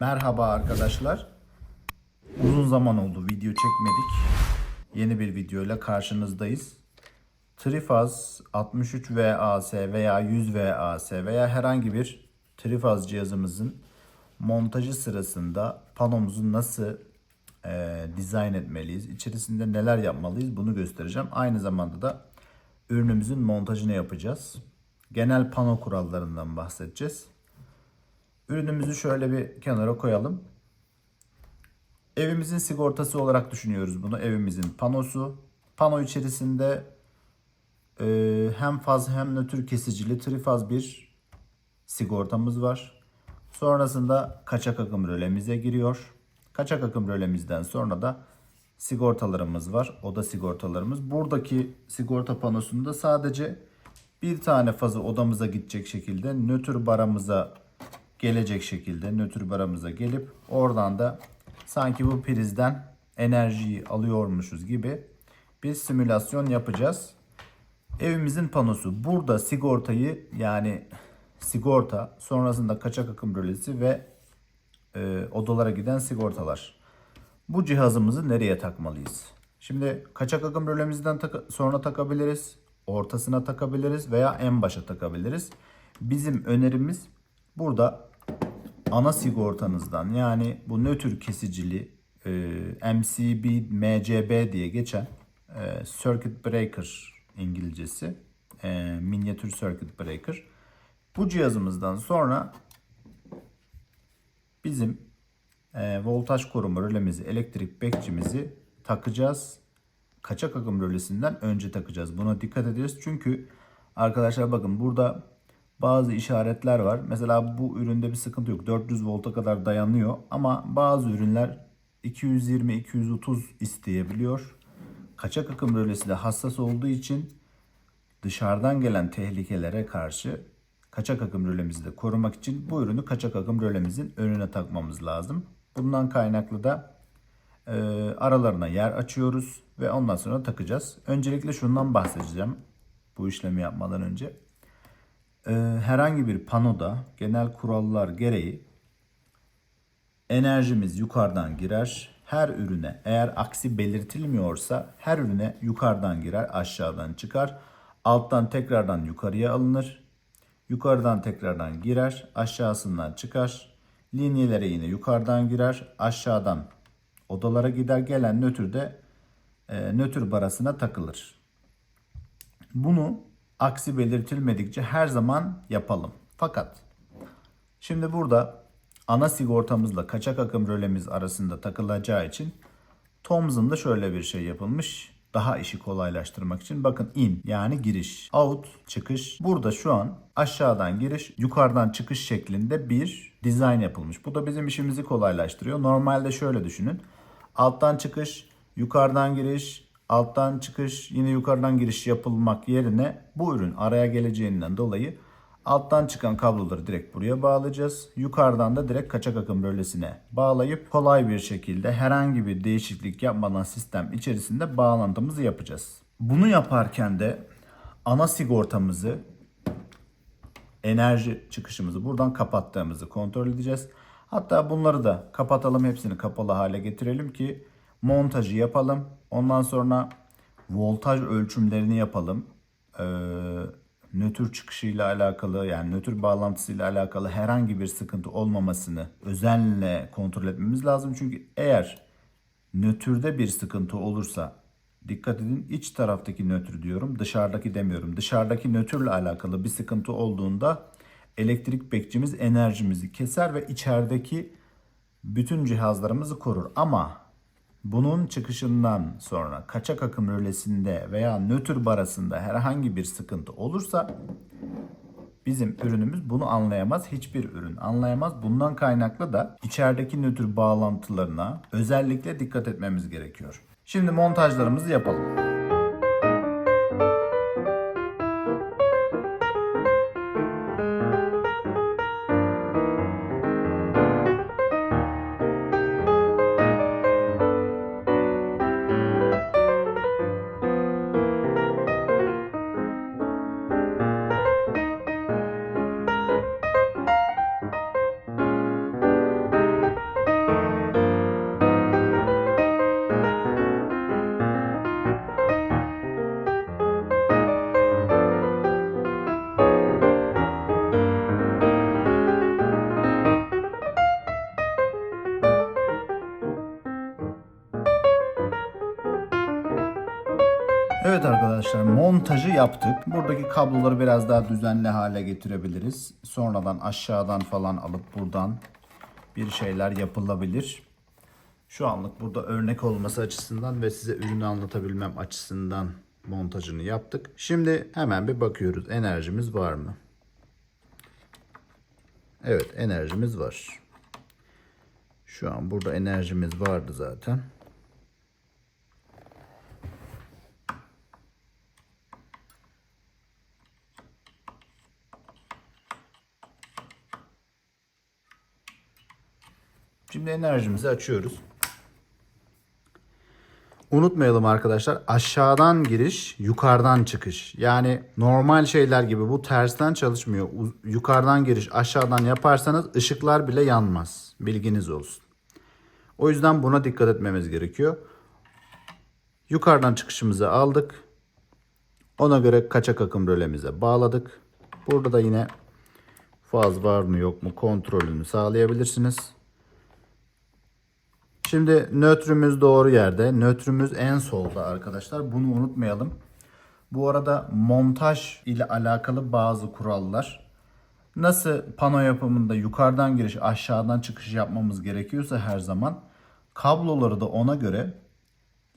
Merhaba arkadaşlar. Uzun zaman oldu video çekmedik. Yeni bir videoyla karşınızdayız. Trifaz 63 VAS veya 100 VAS veya herhangi bir trifaz cihazımızın montajı sırasında panomuzu nasıl e, dizayn etmeliyiz, içerisinde neler yapmalıyız bunu göstereceğim. Aynı zamanda da ürünümüzün montajını yapacağız. Genel pano kurallarından bahsedeceğiz. Ürünümüzü şöyle bir kenara koyalım. Evimizin sigortası olarak düşünüyoruz bunu. Evimizin panosu. Pano içerisinde e, hem faz hem nötr kesicili trifaz bir sigortamız var. Sonrasında kaçak akım rölemize giriyor. Kaçak akım rölemizden sonra da sigortalarımız var. Oda sigortalarımız. Buradaki sigorta panosunda sadece bir tane fazı odamıza gidecek şekilde nötr baramıza gelecek şekilde nötr baramıza gelip oradan da sanki bu prizden enerjiyi alıyormuşuz gibi bir simülasyon yapacağız. Evimizin panosu. Burada sigortayı yani sigorta sonrasında kaçak akım rölesi ve e, odalara giden sigortalar. Bu cihazımızı nereye takmalıyız? Şimdi kaçak akım rölemizden taka- sonra takabiliriz. Ortasına takabiliriz veya en başa takabiliriz. Bizim önerimiz burada ana sigortanızdan yani bu nötr kesicili e, MCB, MCB diye geçen e, Circuit Breaker İngilizcesi e, minyatür Circuit Breaker. Bu cihazımızdan sonra bizim e, voltaj koruma rölemizi, elektrik bekçimizi takacağız. Kaçak akım rölesinden önce takacağız. Buna dikkat ediyoruz. Çünkü arkadaşlar bakın burada bazı işaretler var. Mesela bu üründe bir sıkıntı yok. 400 volta kadar dayanıyor. Ama bazı ürünler 220-230 isteyebiliyor. Kaçak akım rölesi de hassas olduğu için dışarıdan gelen tehlikelere karşı kaçak akım rölemizi de korumak için bu ürünü kaçak akım rölemizin önüne takmamız lazım. Bundan kaynaklı da e, aralarına yer açıyoruz ve ondan sonra takacağız. Öncelikle şundan bahsedeceğim bu işlemi yapmadan önce. E, herhangi bir panoda genel kurallar gereği enerjimiz yukarıdan girer. Her ürüne eğer aksi belirtilmiyorsa her ürüne yukarıdan girer aşağıdan çıkar. Alttan tekrardan yukarıya alınır. Yukarıdan tekrardan girer aşağısından çıkar. Linyelere yine yukarıdan girer aşağıdan odalara gider gelen nötr de e, nötr barasına takılır. Bunu aksi belirtilmedikçe her zaman yapalım. Fakat şimdi burada ana sigortamızla kaçak akım rölemiz arasında takılacağı için Thomson'da şöyle bir şey yapılmış. Daha işi kolaylaştırmak için bakın in yani giriş, out çıkış. Burada şu an aşağıdan giriş, yukarıdan çıkış şeklinde bir dizayn yapılmış. Bu da bizim işimizi kolaylaştırıyor. Normalde şöyle düşünün. Alttan çıkış, yukarıdan giriş, alttan çıkış, yine yukarıdan giriş yapılmak yerine bu ürün araya geleceğinden dolayı alttan çıkan kabloları direkt buraya bağlayacağız. Yukarıdan da direkt kaçak akım rölesine bağlayıp kolay bir şekilde herhangi bir değişiklik yapmadan sistem içerisinde bağlantımızı yapacağız. Bunu yaparken de ana sigortamızı enerji çıkışımızı buradan kapattığımızı kontrol edeceğiz. Hatta bunları da kapatalım hepsini kapalı hale getirelim ki montajı yapalım. Ondan sonra voltaj ölçümlerini yapalım. Ee, nötr çıkışıyla alakalı yani nötr bağlantısıyla alakalı herhangi bir sıkıntı olmamasını özenle kontrol etmemiz lazım. Çünkü eğer nötrde bir sıkıntı olursa dikkat edin iç taraftaki nötr diyorum dışarıdaki demiyorum. Dışarıdaki nötrle alakalı bir sıkıntı olduğunda elektrik bekçimiz enerjimizi keser ve içerideki bütün cihazlarımızı korur. Ama bunun çıkışından sonra kaçak akım rölesinde veya nötr barasında herhangi bir sıkıntı olursa bizim ürünümüz bunu anlayamaz. Hiçbir ürün anlayamaz. Bundan kaynaklı da içerideki nötr bağlantılarına özellikle dikkat etmemiz gerekiyor. Şimdi montajlarımızı yapalım. Arkadaşlar montajı yaptık. Buradaki kabloları biraz daha düzenli hale getirebiliriz. Sonradan aşağıdan falan alıp buradan bir şeyler yapılabilir. Şu anlık burada örnek olması açısından ve size ürünü anlatabilmem açısından montajını yaptık. Şimdi hemen bir bakıyoruz enerjimiz var mı? Evet enerjimiz var. Şu an burada enerjimiz vardı zaten. Şimdi enerjimizi açıyoruz. Unutmayalım arkadaşlar aşağıdan giriş yukarıdan çıkış. Yani normal şeyler gibi bu tersten çalışmıyor. Yukarıdan giriş aşağıdan yaparsanız ışıklar bile yanmaz. Bilginiz olsun. O yüzden buna dikkat etmemiz gerekiyor. Yukarıdan çıkışımızı aldık. Ona göre kaçak akım rölemize bağladık. Burada da yine faz var mı yok mu kontrolünü sağlayabilirsiniz. Şimdi nötrümüz doğru yerde. Nötrümüz en solda arkadaşlar. Bunu unutmayalım. Bu arada montaj ile alakalı bazı kurallar. Nasıl pano yapımında yukarıdan giriş aşağıdan çıkış yapmamız gerekiyorsa her zaman kabloları da ona göre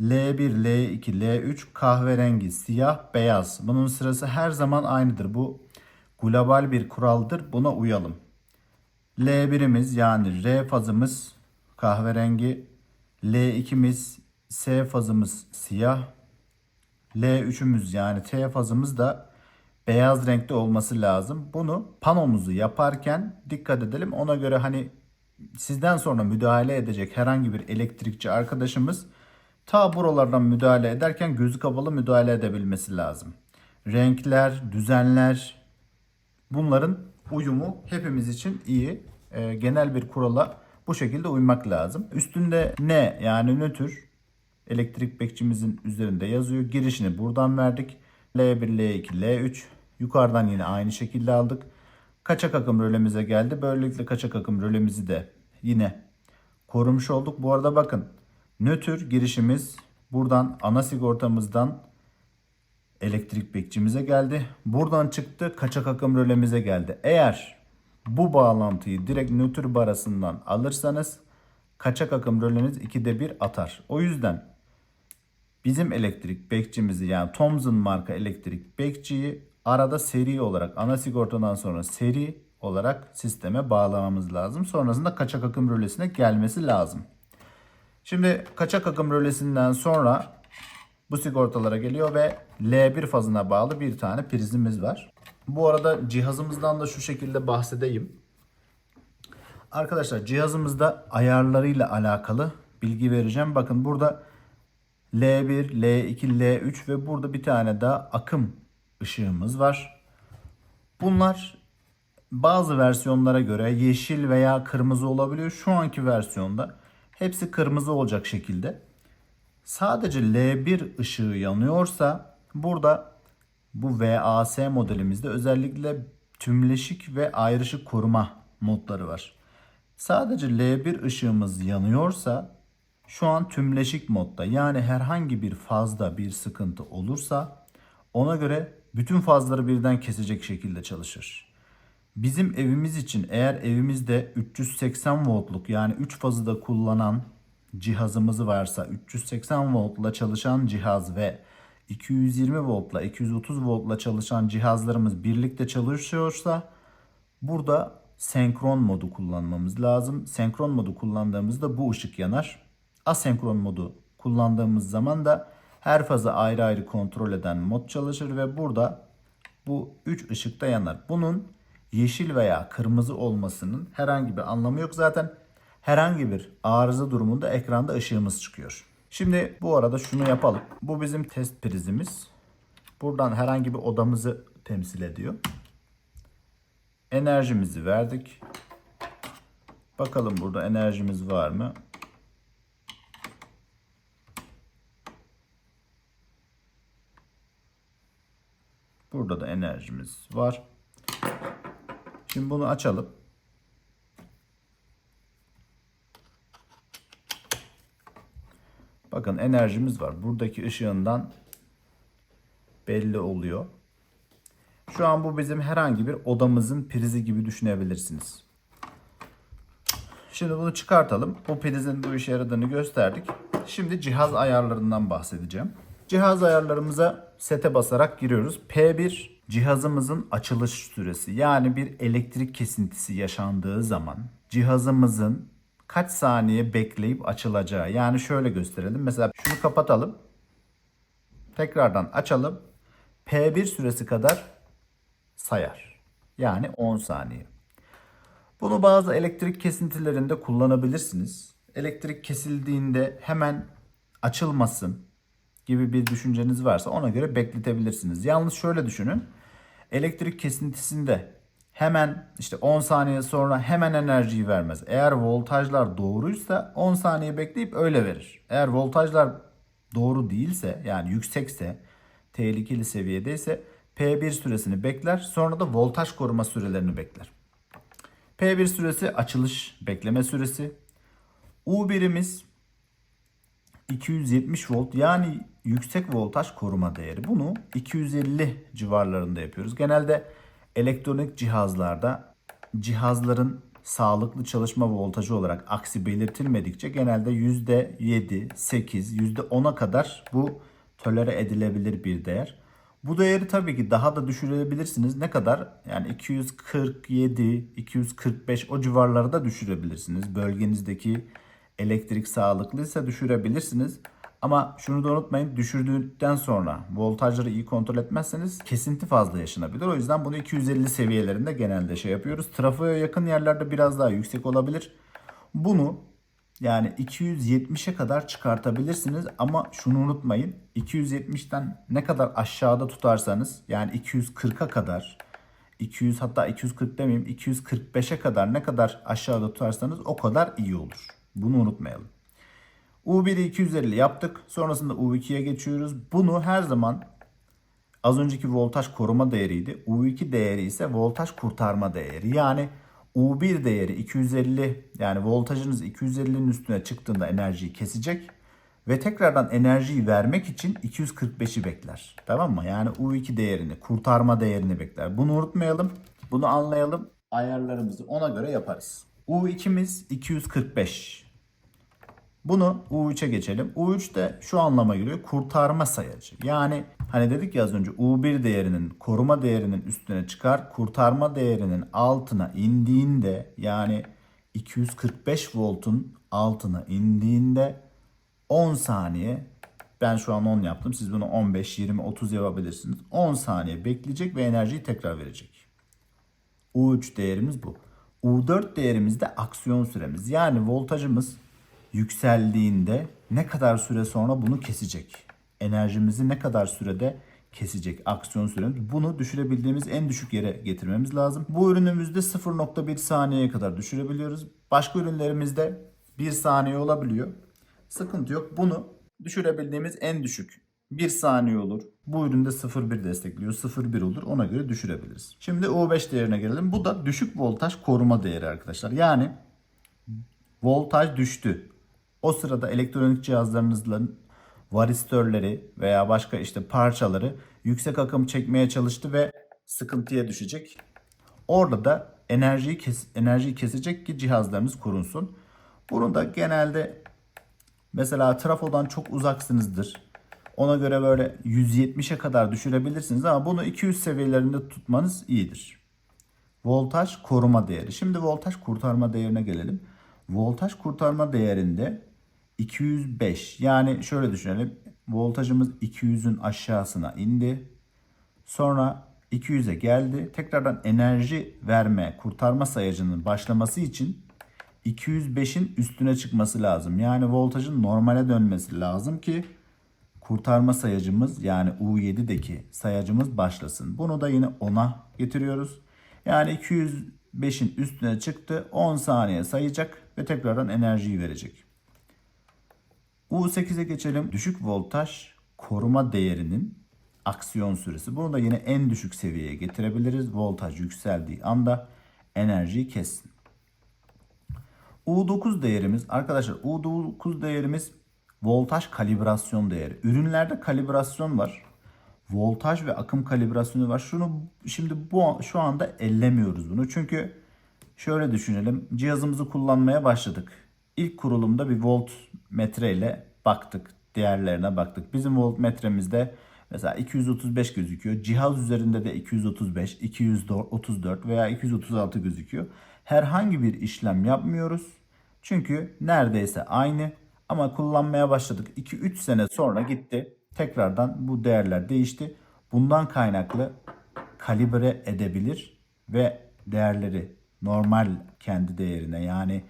L1, L2, L3 kahverengi, siyah, beyaz. Bunun sırası her zaman aynıdır. Bu global bir kuraldır. Buna uyalım. L1'imiz yani R fazımız kahverengi. L2'miz S fazımız siyah. L3'ümüz yani T fazımız da beyaz renkte olması lazım. Bunu panomuzu yaparken dikkat edelim. Ona göre hani sizden sonra müdahale edecek herhangi bir elektrikçi arkadaşımız ta buralardan müdahale ederken gözü kapalı müdahale edebilmesi lazım. Renkler, düzenler, bunların uyumu hepimiz için iyi. Ee, genel bir kurala bu şekilde uymak lazım. Üstünde ne yani nötr elektrik bekçimizin üzerinde yazıyor. Girişini buradan verdik. L1, L2, L3. Yukarıdan yine aynı şekilde aldık. Kaçak akım rölemize geldi. Böylelikle kaçak akım rölemizi de yine korumuş olduk. Bu arada bakın nötr girişimiz buradan ana sigortamızdan elektrik bekçimize geldi. Buradan çıktı kaçak akım rölemize geldi. Eğer bu bağlantıyı direkt nötr barasından alırsanız kaçak akım röleniz 2'de 1 atar. O yüzden bizim elektrik bekçimizi yani Thomson marka elektrik bekçiyi arada seri olarak ana sigortadan sonra seri olarak sisteme bağlamamız lazım. Sonrasında kaçak akım rölesine gelmesi lazım. Şimdi kaçak akım rölesinden sonra bu sigortalara geliyor ve L1 fazına bağlı bir tane prizimiz var. Bu arada cihazımızdan da şu şekilde bahsedeyim. Arkadaşlar cihazımızda ayarlarıyla alakalı bilgi vereceğim. Bakın burada L1, L2, L3 ve burada bir tane daha akım ışığımız var. Bunlar bazı versiyonlara göre yeşil veya kırmızı olabiliyor. Şu anki versiyonda hepsi kırmızı olacak şekilde. Sadece L1 ışığı yanıyorsa burada bu VAS modelimizde özellikle tümleşik ve ayrışık koruma modları var. Sadece L1 ışığımız yanıyorsa şu an tümleşik modda yani herhangi bir fazda bir sıkıntı olursa ona göre bütün fazları birden kesecek şekilde çalışır. Bizim evimiz için eğer evimizde 380 voltluk yani 3 fazı da kullanan cihazımız varsa 380 voltla çalışan cihaz ve 220 voltla 230 voltla çalışan cihazlarımız birlikte çalışıyorsa burada senkron modu kullanmamız lazım. Senkron modu kullandığımızda bu ışık yanar. Asenkron modu kullandığımız zaman da her fazı ayrı ayrı kontrol eden mod çalışır ve burada bu 3 ışık da yanar. Bunun yeşil veya kırmızı olmasının herhangi bir anlamı yok. Zaten herhangi bir arıza durumunda ekranda ışığımız çıkıyor. Şimdi bu arada şunu yapalım. Bu bizim test prizimiz. Buradan herhangi bir odamızı temsil ediyor. Enerjimizi verdik. Bakalım burada enerjimiz var mı? Burada da enerjimiz var. Şimdi bunu açalım. Bakın enerjimiz var. Buradaki ışığından belli oluyor. Şu an bu bizim herhangi bir odamızın prizi gibi düşünebilirsiniz. Şimdi bunu çıkartalım. Bu prizin bu işe yaradığını gösterdik. Şimdi cihaz ayarlarından bahsedeceğim. Cihaz ayarlarımıza sete basarak giriyoruz. P1 cihazımızın açılış süresi. Yani bir elektrik kesintisi yaşandığı zaman cihazımızın kaç saniye bekleyip açılacağı. Yani şöyle gösterelim. Mesela şunu kapatalım. Tekrardan açalım. P1 süresi kadar sayar. Yani 10 saniye. Bunu bazı elektrik kesintilerinde kullanabilirsiniz. Elektrik kesildiğinde hemen açılmasın gibi bir düşünceniz varsa ona göre bekletebilirsiniz. Yalnız şöyle düşünün. Elektrik kesintisinde hemen işte 10 saniye sonra hemen enerjiyi vermez. Eğer voltajlar doğruysa 10 saniye bekleyip öyle verir. Eğer voltajlar doğru değilse yani yüksekse tehlikeli seviyedeyse P1 süresini bekler sonra da voltaj koruma sürelerini bekler. P1 süresi açılış bekleme süresi. U1'imiz 270 volt yani yüksek voltaj koruma değeri. Bunu 250 civarlarında yapıyoruz. Genelde elektronik cihazlarda cihazların sağlıklı çalışma voltajı olarak aksi belirtilmedikçe genelde %7, 8, %10'a kadar bu tolere edilebilir bir değer. Bu değeri tabii ki daha da düşürebilirsiniz. Ne kadar? Yani 247, 245 o civarlarda düşürebilirsiniz. Bölgenizdeki elektrik sağlıklıysa düşürebilirsiniz. Ama şunu da unutmayın düşürdükten sonra voltajları iyi kontrol etmezseniz kesinti fazla yaşanabilir. O yüzden bunu 250 seviyelerinde genelde şey yapıyoruz. Trafoya yakın yerlerde biraz daha yüksek olabilir. Bunu yani 270'e kadar çıkartabilirsiniz ama şunu unutmayın. 270'ten ne kadar aşağıda tutarsanız yani 240'a kadar 200 hatta 240 demeyeyim 245'e kadar ne kadar aşağıda tutarsanız o kadar iyi olur. Bunu unutmayalım. U1'i 250 yaptık. Sonrasında U2'ye geçiyoruz. Bunu her zaman az önceki voltaj koruma değeriydi. U2 değeri ise voltaj kurtarma değeri. Yani U1 değeri 250 yani voltajınız 250'nin üstüne çıktığında enerjiyi kesecek ve tekrardan enerjiyi vermek için 245'i bekler. Tamam mı? Yani U2 değerini, kurtarma değerini bekler. Bunu unutmayalım. Bunu anlayalım. Ayarlarımızı ona göre yaparız. U2'miz 245. Bunu U3'e geçelim. U3 de şu anlama geliyor. Kurtarma sayacı. Yani hani dedik ya az önce U1 değerinin koruma değerinin üstüne çıkar. Kurtarma değerinin altına indiğinde yani 245 voltun altına indiğinde 10 saniye ben şu an 10 yaptım. Siz bunu 15, 20, 30 yapabilirsiniz. 10 saniye bekleyecek ve enerjiyi tekrar verecek. U3 değerimiz bu. U4 değerimiz de aksiyon süremiz. Yani voltajımız yükseldiğinde ne kadar süre sonra bunu kesecek? Enerjimizi ne kadar sürede kesecek aksiyon süremiz? Bunu düşürebildiğimiz en düşük yere getirmemiz lazım. Bu ürünümüzde 0.1 saniyeye kadar düşürebiliyoruz. Başka ürünlerimizde 1 saniye olabiliyor. Sıkıntı yok. Bunu düşürebildiğimiz en düşük 1 saniye olur. Bu üründe 0.1 destekliyor. 0.1 olur. Ona göre düşürebiliriz. Şimdi U5 değerine gelelim. Bu da düşük voltaj koruma değeri arkadaşlar. Yani voltaj düştü. O sırada elektronik cihazlarınızın varistörleri veya başka işte parçaları yüksek akım çekmeye çalıştı ve sıkıntıya düşecek. Orada da enerjiyi kes, enerjiyi kesecek ki cihazlarınız korunsun. Bunu da genelde mesela trafodan çok uzaksınızdır. Ona göre böyle 170'e kadar düşürebilirsiniz ama bunu 200 seviyelerinde tutmanız iyidir. Voltaj koruma değeri. Şimdi voltaj kurtarma değerine gelelim. Voltaj kurtarma değerinde 205 yani şöyle düşünelim. Voltajımız 200'ün aşağısına indi. Sonra 200'e geldi. Tekrardan enerji verme, kurtarma sayacının başlaması için 205'in üstüne çıkması lazım. Yani voltajın normale dönmesi lazım ki kurtarma sayacımız yani U7'deki sayacımız başlasın. Bunu da yine 10'a getiriyoruz. Yani 205'in üstüne çıktı. 10 saniye sayacak ve tekrardan enerjiyi verecek. U8'e geçelim. Düşük voltaj koruma değerinin aksiyon süresi. Bunu da yine en düşük seviyeye getirebiliriz. Voltaj yükseldiği anda enerjiyi kessin. U9 değerimiz arkadaşlar U9 değerimiz voltaj kalibrasyon değeri. Ürünlerde kalibrasyon var. voltaj ve akım kalibrasyonu var. Şunu şimdi bu şu anda ellemiyoruz bunu. Çünkü şöyle düşünelim. Cihazımızı kullanmaya başladık. İlk kurulumda bir voltmetre ile baktık. Değerlerine baktık. Bizim voltmetremizde mesela 235 gözüküyor. Cihaz üzerinde de 235, 234 veya 236 gözüküyor. Herhangi bir işlem yapmıyoruz. Çünkü neredeyse aynı ama kullanmaya başladık. 2-3 sene sonra gitti. Tekrardan bu değerler değişti. Bundan kaynaklı kalibre edebilir ve değerleri normal kendi değerine yani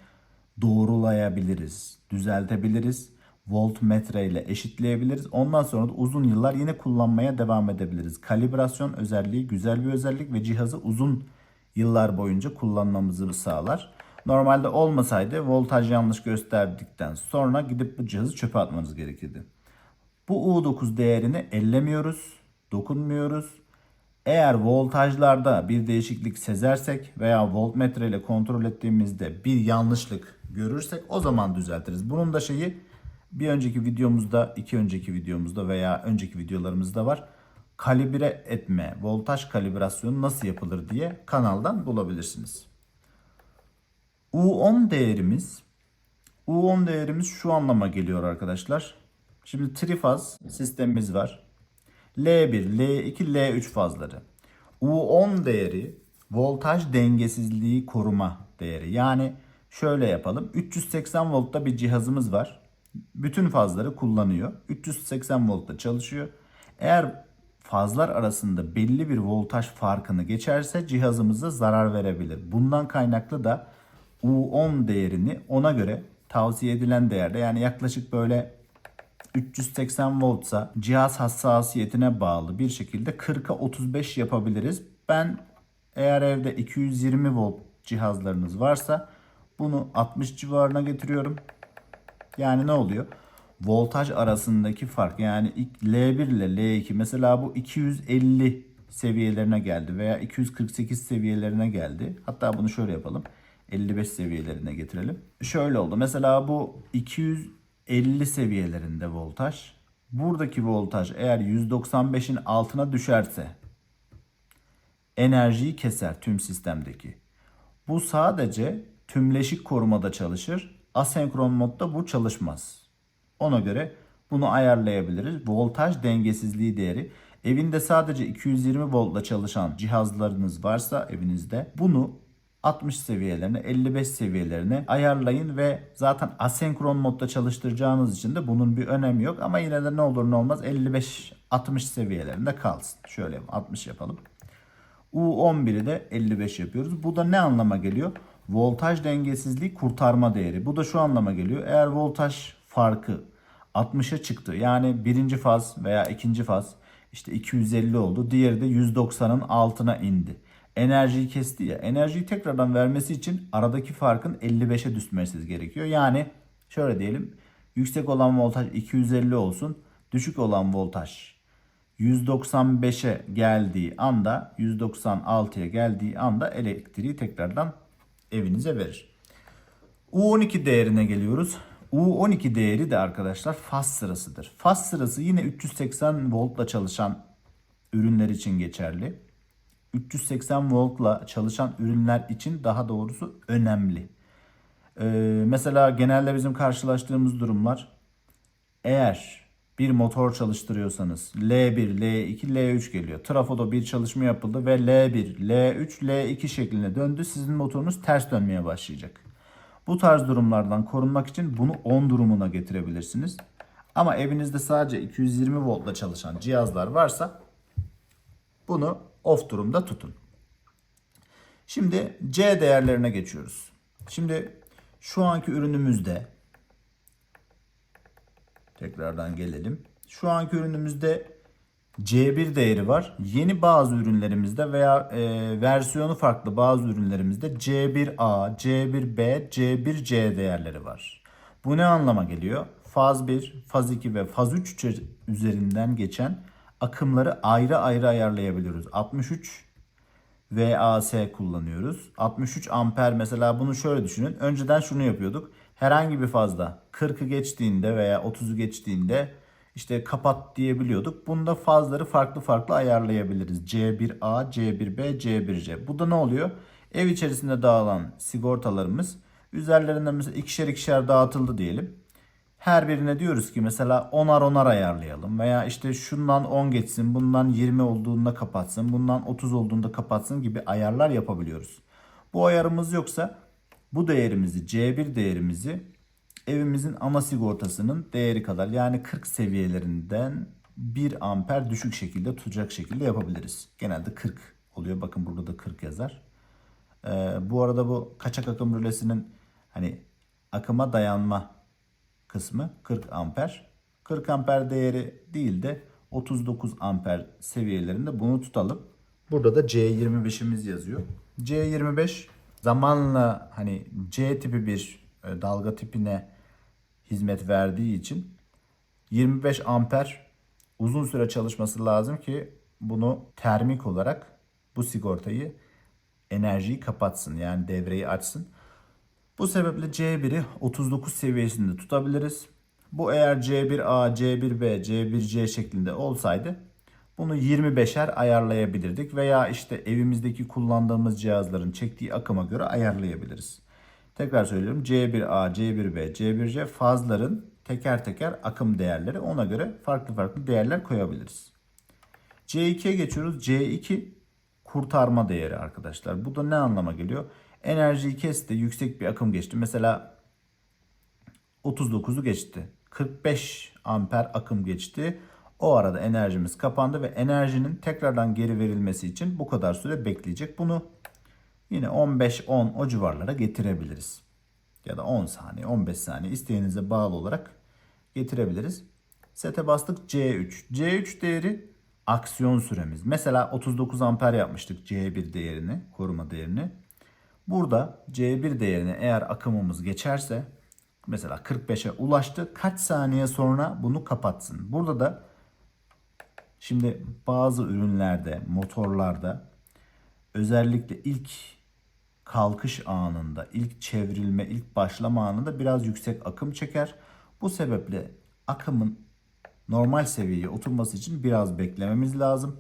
doğrulayabiliriz, düzeltebiliriz. Voltmetre ile eşitleyebiliriz. Ondan sonra da uzun yıllar yine kullanmaya devam edebiliriz. Kalibrasyon özelliği güzel bir özellik ve cihazı uzun yıllar boyunca kullanmamızı sağlar. Normalde olmasaydı voltaj yanlış gösterdikten sonra gidip bu cihazı çöpe atmanız gerekirdi. Bu U9 değerini ellemiyoruz, dokunmuyoruz. Eğer voltajlarda bir değişiklik sezersek veya voltmetre ile kontrol ettiğimizde bir yanlışlık görürsek o zaman düzeltiriz. Bunun da şeyi bir önceki videomuzda, iki önceki videomuzda veya önceki videolarımızda var. Kalibre etme, voltaj kalibrasyonu nasıl yapılır diye kanaldan bulabilirsiniz. U10 değerimiz U10 değerimiz şu anlama geliyor arkadaşlar. Şimdi trifaz sistemimiz var. L1, L2, L3 fazları. U10 değeri voltaj dengesizliği koruma değeri. Yani şöyle yapalım. 380 voltta bir cihazımız var. Bütün fazları kullanıyor. 380 voltta çalışıyor. Eğer fazlar arasında belli bir voltaj farkını geçerse cihazımıza zarar verebilir. Bundan kaynaklı da U10 değerini ona göre tavsiye edilen değerde yani yaklaşık böyle 380 voltsa cihaz hassasiyetine bağlı bir şekilde 40'a 35 yapabiliriz. Ben eğer evde 220 volt cihazlarınız varsa bunu 60 civarına getiriyorum. Yani ne oluyor? Voltaj arasındaki fark yani L1 ile L2 mesela bu 250 seviyelerine geldi veya 248 seviyelerine geldi. Hatta bunu şöyle yapalım. 55 seviyelerine getirelim. Şöyle oldu. Mesela bu 250 seviyelerinde voltaj. Buradaki voltaj eğer 195'in altına düşerse enerjiyi keser tüm sistemdeki. Bu sadece tümleşik korumada çalışır. Asenkron modda bu çalışmaz. Ona göre bunu ayarlayabiliriz. Voltaj dengesizliği değeri. Evinde sadece 220 voltla çalışan cihazlarınız varsa evinizde bunu 60 seviyelerine 55 seviyelerine ayarlayın ve zaten asenkron modda çalıştıracağınız için de bunun bir önemi yok ama yine de ne olur ne olmaz 55 60 seviyelerinde kalsın. Şöyle 60 yapalım. U11'i de 55 yapıyoruz. Bu da ne anlama geliyor? Voltaj dengesizliği kurtarma değeri. Bu da şu anlama geliyor. Eğer voltaj farkı 60'a çıktı. Yani birinci faz veya ikinci faz işte 250 oldu. Diğeri de 190'ın altına indi. Enerjiyi kesti ya. Enerjiyi tekrardan vermesi için aradaki farkın 55'e düşmesi gerekiyor. Yani şöyle diyelim. Yüksek olan voltaj 250 olsun. Düşük olan voltaj 195'e geldiği anda 196'ya geldiği anda elektriği tekrardan evinize verir. U12 değerine geliyoruz. U12 değeri de arkadaşlar faz sırasıdır. Faz sırası yine 380 voltla çalışan ürünler için geçerli. 380 voltla çalışan ürünler için daha doğrusu önemli. Ee, mesela genelde bizim karşılaştığımız durumlar eğer bir motor çalıştırıyorsanız L1, L2, L3 geliyor. Trafoda bir çalışma yapıldı ve L1, L3, L2 şeklinde döndü. Sizin motorunuz ters dönmeye başlayacak. Bu tarz durumlardan korunmak için bunu 10 durumuna getirebilirsiniz. Ama evinizde sadece 220 voltla çalışan cihazlar varsa bunu off durumda tutun. Şimdi C değerlerine geçiyoruz. Şimdi şu anki ürünümüzde tekrardan gelelim. Şu anki ürünümüzde C1 değeri var. Yeni bazı ürünlerimizde veya e, versiyonu farklı bazı ürünlerimizde C1A, C1B, C1C değerleri var. Bu ne anlama geliyor? Faz 1, faz 2 ve faz 3 üzerinden geçen akımları ayrı ayrı ayarlayabiliyoruz. 63 VAS kullanıyoruz. 63 amper mesela bunu şöyle düşünün. Önceden şunu yapıyorduk. Herhangi bir fazda 40'ı geçtiğinde veya 30'u geçtiğinde işte kapat diyebiliyorduk. Bunda fazları farklı farklı ayarlayabiliriz. C1A, C1B, C1C. Bu da ne oluyor? Ev içerisinde dağılan sigortalarımız üzerlerinden mesela ikişer ikişer dağıtıldı diyelim. Her birine diyoruz ki mesela onar onar ayarlayalım veya işte şundan 10 geçsin, bundan 20 olduğunda kapatsın, bundan 30 olduğunda kapatsın gibi ayarlar yapabiliyoruz. Bu ayarımız yoksa bu değerimizi C1 değerimizi evimizin ana sigortasının değeri kadar yani 40 seviyelerinden 1 amper düşük şekilde tutacak şekilde yapabiliriz. Genelde 40 oluyor. Bakın burada da 40 yazar. Ee, bu arada bu kaçak akım rölesinin hani akıma dayanma kısmı 40 amper. 40 amper değeri değil de 39 amper seviyelerinde bunu tutalım. Burada da C25'imiz yazıyor. C25 zamanla hani C tipi bir e, dalga tipine hizmet verdiği için 25 amper uzun süre çalışması lazım ki bunu termik olarak bu sigortayı enerjiyi kapatsın yani devreyi açsın. Bu sebeple C1'i 39 seviyesinde tutabiliriz. Bu eğer C1A, C1B, C1C şeklinde olsaydı bunu 25'er ayarlayabilirdik veya işte evimizdeki kullandığımız cihazların çektiği akıma göre ayarlayabiliriz. Tekrar söylüyorum C1A, C1B, C1C fazların teker teker akım değerleri ona göre farklı farklı değerler koyabiliriz. C2'ye geçiyoruz. C2 kurtarma değeri arkadaşlar. Bu da ne anlama geliyor? Enerjiyi kesti, yüksek bir akım geçti. Mesela 39'u geçti. 45 amper akım geçti. O arada enerjimiz kapandı ve enerjinin tekrardan geri verilmesi için bu kadar süre bekleyecek. Bunu yine 15-10 o civarlara getirebiliriz. Ya da 10 saniye, 15 saniye isteğinize bağlı olarak getirebiliriz. Sete bastık C3. C3 değeri aksiyon süremiz. Mesela 39 amper yapmıştık C1 değerini, koruma değerini. Burada C1 değerine eğer akımımız geçerse mesela 45'e ulaştı. Kaç saniye sonra bunu kapatsın. Burada da şimdi bazı ürünlerde, motorlarda özellikle ilk kalkış anında, ilk çevrilme, ilk başlama anında biraz yüksek akım çeker. Bu sebeple akımın normal seviyeye oturması için biraz beklememiz lazım.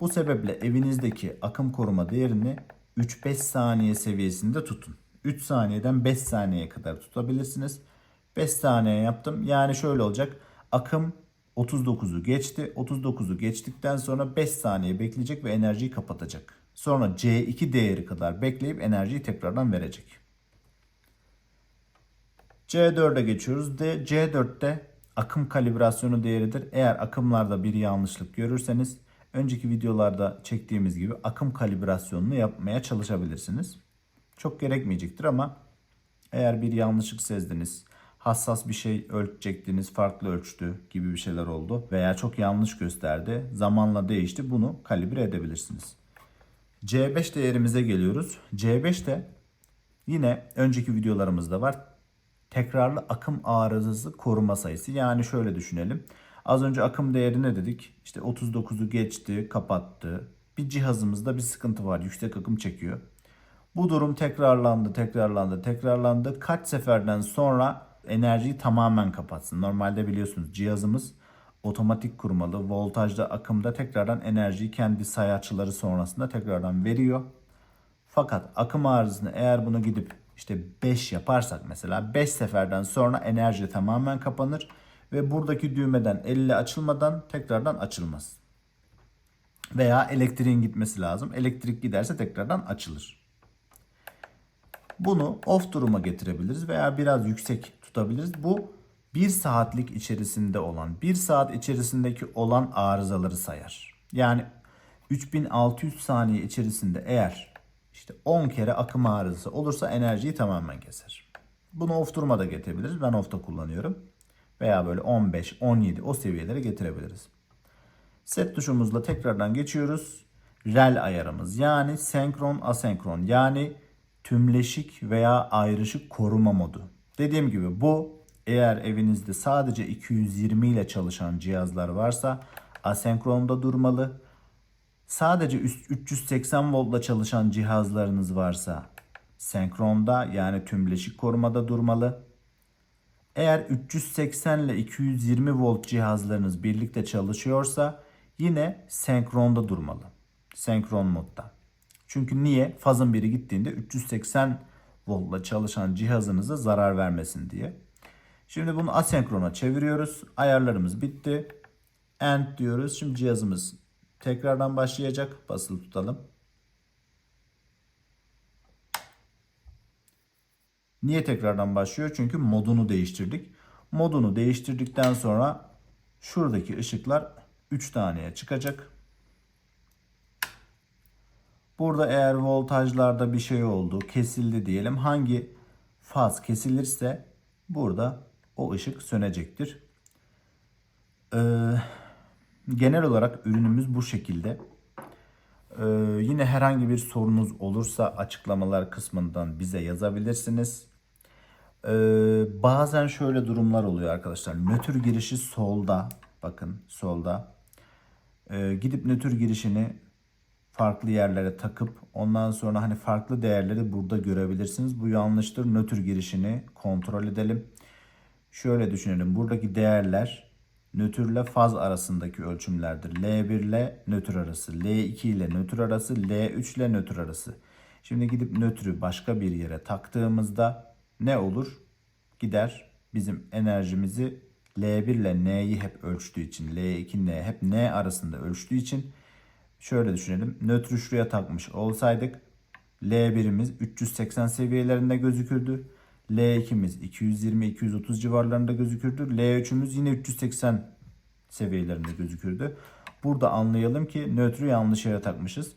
Bu sebeple evinizdeki akım koruma değerini 3-5 saniye seviyesinde tutun. 3 saniyeden 5 saniyeye kadar tutabilirsiniz. 5 saniye yaptım. Yani şöyle olacak. Akım 39'u geçti. 39'u geçtikten sonra 5 saniye bekleyecek ve enerjiyi kapatacak. Sonra C2 değeri kadar bekleyip enerjiyi tekrardan verecek. C4'e geçiyoruz. De C4'te akım kalibrasyonu değeridir. Eğer akımlarda bir yanlışlık görürseniz önceki videolarda çektiğimiz gibi akım kalibrasyonunu yapmaya çalışabilirsiniz. Çok gerekmeyecektir ama eğer bir yanlışlık sezdiniz, hassas bir şey ölçecektiniz, farklı ölçtü gibi bir şeyler oldu veya çok yanlış gösterdi, zamanla değişti bunu kalibre edebilirsiniz. C5 değerimize geliyoruz. C5 de yine önceki videolarımızda var. Tekrarlı akım arızası koruma sayısı. Yani şöyle düşünelim. Az önce akım değeri ne dedik? İşte 39'u geçti, kapattı. Bir cihazımızda bir sıkıntı var. Yüksek akım çekiyor. Bu durum tekrarlandı, tekrarlandı, tekrarlandı. Kaç seferden sonra enerjiyi tamamen kapatsın. Normalde biliyorsunuz cihazımız otomatik kurmalı. Voltajda, akımda tekrardan enerjiyi kendi sayaçları sonrasında tekrardan veriyor. Fakat akım arızasını eğer bunu gidip işte 5 yaparsak mesela 5 seferden sonra enerji tamamen kapanır ve buradaki düğmeden elle açılmadan tekrardan açılmaz. Veya elektriğin gitmesi lazım. Elektrik giderse tekrardan açılır. Bunu off duruma getirebiliriz veya biraz yüksek tutabiliriz. Bu 1 saatlik içerisinde olan, 1 saat içerisindeki olan arızaları sayar. Yani 3600 saniye içerisinde eğer işte 10 kere akım arızası olursa enerjiyi tamamen keser. Bunu off duruma da getirebiliriz. Ben off'ta kullanıyorum. Veya böyle 15, 17 o seviyelere getirebiliriz. Set tuşumuzla tekrardan geçiyoruz. Rel ayarımız yani senkron asenkron yani tümleşik veya ayrışık koruma modu. Dediğim gibi bu eğer evinizde sadece 220 ile çalışan cihazlar varsa asenkronda durmalı. Sadece üst 380 voltla çalışan cihazlarınız varsa senkronda yani tümleşik korumada durmalı. Eğer 380 ile 220 volt cihazlarınız birlikte çalışıyorsa yine senkronda durmalı. Senkron modda. Çünkü niye? Fazın biri gittiğinde 380 voltla çalışan cihazınıza zarar vermesin diye. Şimdi bunu asenkrona çeviriyoruz. Ayarlarımız bitti. End diyoruz. Şimdi cihazımız tekrardan başlayacak. Basılı tutalım. Niye tekrardan başlıyor? Çünkü modunu değiştirdik. Modunu değiştirdikten sonra şuradaki ışıklar 3 taneye çıkacak. Burada eğer voltajlarda bir şey oldu, kesildi diyelim. Hangi faz kesilirse burada o ışık sönecektir. Ee, genel olarak ürünümüz bu şekilde. Ee, yine herhangi bir sorunuz olursa açıklamalar kısmından bize yazabilirsiniz. Ee, bazen şöyle durumlar oluyor arkadaşlar. Nötr girişi solda. Bakın solda. Ee, gidip nötr girişini farklı yerlere takıp ondan sonra hani farklı değerleri burada görebilirsiniz. Bu yanlıştır. Nötr girişini kontrol edelim. Şöyle düşünelim. Buradaki değerler nötr ile faz arasındaki ölçümlerdir. L1 ile nötr arası, L2 ile nötr arası, L3 ile nötr arası. Şimdi gidip nötrü başka bir yere taktığımızda ne olur? Gider bizim enerjimizi L1 ile N'yi hep ölçtüğü için, L2 N hep N arasında ölçtüğü için şöyle düşünelim. Nötrü şuraya takmış olsaydık L1'imiz 380 seviyelerinde gözükürdü. L2'miz 220-230 civarlarında gözükürdü. L3'ümüz yine 380 seviyelerinde gözükürdü. Burada anlayalım ki nötrü yanlış yere takmışız.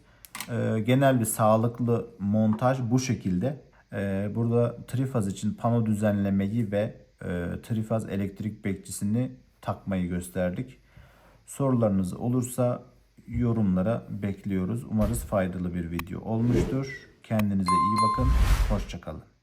Ee, genel bir sağlıklı montaj bu şekilde. Ee, burada trifaz için pano düzenlemeyi ve e, trifaz elektrik bekçisini takmayı gösterdik. Sorularınız olursa yorumlara bekliyoruz. Umarız faydalı bir video olmuştur. Kendinize iyi bakın. Hoşçakalın.